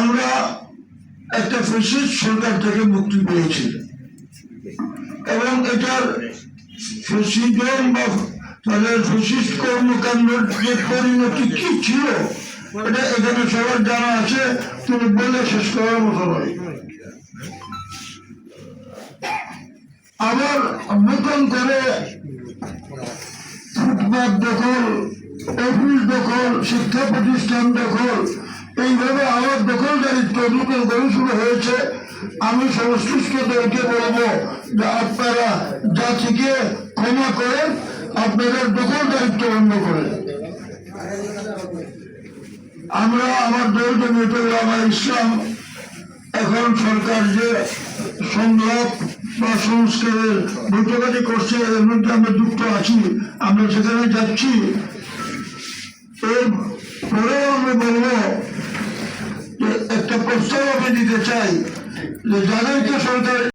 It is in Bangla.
আমরা একটা ফেসিস্ট সরকার থেকে মুক্তি পেয়েছি। এবং এটার ফেসিজম বা তাদের ফেসিস্ট কর্মকাণ্ডের যে পরিণতি কি ছিল, এটা এখানে সবার জানা আছে, তুমি বলে শেষ করার মতো নয়। আবার নতুন করে ফুটপাত দখল অফিস দখল, শিক্ষা প্রতিষ্ঠান দখল। এইভাবে আবার দখলদারিত্ব নতুন করে শুরু হয়েছে। আমি সংশ্লিষ্টদেরকে বলব যে আপনারা জাতিকে ক্ষমা করেন, আপনাদের দখলদারিত্ব বন্ধ করেন। আমরা আমার দল জমিয়তুল্লাহ ইসলাম, এখন সরকার যে সংলাপ বা সংস্কারের বৈঠকাটি করছে, এর মধ্যে আমরা যুক্ত আছি। আমরা সেখানে যাচ্ছি এর পরেও আমি বলব যে একটা প্রস্তাব আমি দিতে চাই যে যাদেরকে সরকার